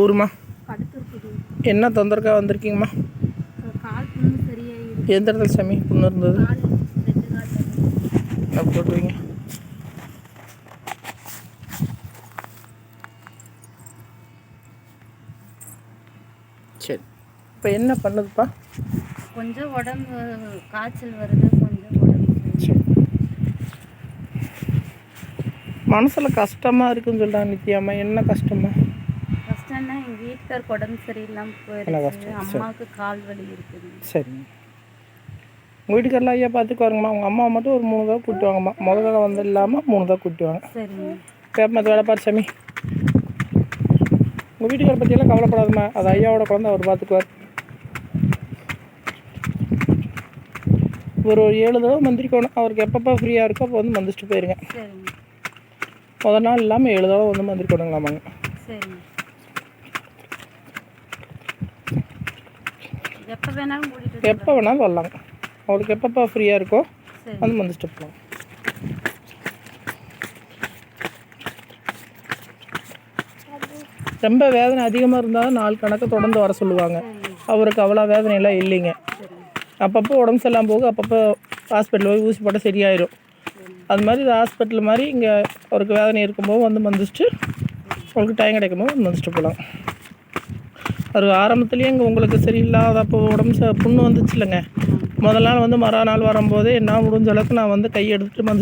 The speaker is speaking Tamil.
ஊருமா? என்ன தொந்தரக்காக வந்திருக்கீங்கம்மா? எந்த இடத்துல சாமி? புண்ணு இருந்தது? போட்டுருவீங்க. சரி. இப்போ என்ன பண்ணுதுப்பா? கொஞ்சம் உடம்பு காய்ச்சல் வருது கொஞ்சம் உடம்பு மனசில் கஷ்டமாக இருக்குன்னு சொல்கிறாங்க நித்யாம்மா. என்ன கஷ்டமா கஷ்டம்னா எங்கள் வீட்டுக்காருக்கு உடம்பு சரியில்லாமல் என்ன போயிடுச்சு? சரி. அம்மாவுக்கு கால் வலி இருக்குது. சரிங்க. உங்கள் வீட்டுக்காரெலாம் ஐயா பார்த்துக்குவாருங்கம்மா. உங்கள் அம்மா மட்டும் ஒரு மூணு தடவை கூட்டி வாங்கம்மா முதல் தடவை வந்து இல்லாமல் மூணு தடவை கூட்டி வாங்க சரிங்க. கேப்ப அது வேலை பாரு சாமி. உங்கள் வீட்டுக்கார பற்றியெல்லாம் கவலைப்படாதம்மா. அது ஐயாவோட குழந்தை அவர் பார்த்துக்குவார். ஒரு ஒரு ஏழு தடவை மந்திரிக்கணும் அவருக்கு எப்பப்போ ஃப்ரீயாக இருக்கோ அப்போ வந்து மந்திரிச்சிட்டு போயிருங்க. முதல் நாள் இல்லாமல் ஏழு தடவை வந்து மந்திரிக்கணுங்களாமாங்க சரிங்க. எப்போ வேணாலும் கூட்டிகிட்டு எப்போ வேணாலும் வரலாங்க அவருக்கு எப்பப்போ ஃப்ரீயாக இருக்கோ வந்து மந்திரிச்சிட்டு போகலாம் ரொம்ப வேதனை அதிகமாக இருந்தால் நாள் கணக்கு தொடர்ந்து வர சொல்லுவாங்க. அவருக்கு அவ்வளோ வேதனையெல்லாம் இல்லைங்க. அப்பப்போ உடம்பு சரியில்லாம போக அப்பப்போ ஹாஸ்பிட்டல் போய் ஊசி போட்டால் சரியாயிரும். அது மாதிரி இது ஹாஸ்பிட்டல் மாதிரி இங்கே அவருக்கு வேதனை இருக்கும்போது வந்து மந்திரிச்சிட்டு உங்களுக்கு டைம் கிடைக்கும் போது வந்து மந்திரிச்சிட்டு போகலாம் அது ஆரம்பத்துலேயே இங்கே உங்களுக்கு சரியில்லாத அப்போ உடம்பு ச புண்ணு வந்துச்சு இல்லைங்க முதல் நாள் வந்து மறுநாள் வரும்போது என்ன முடிஞ்ச அளவுக்கு நான் வந்து கை எடுத்துகிட்டு வந்து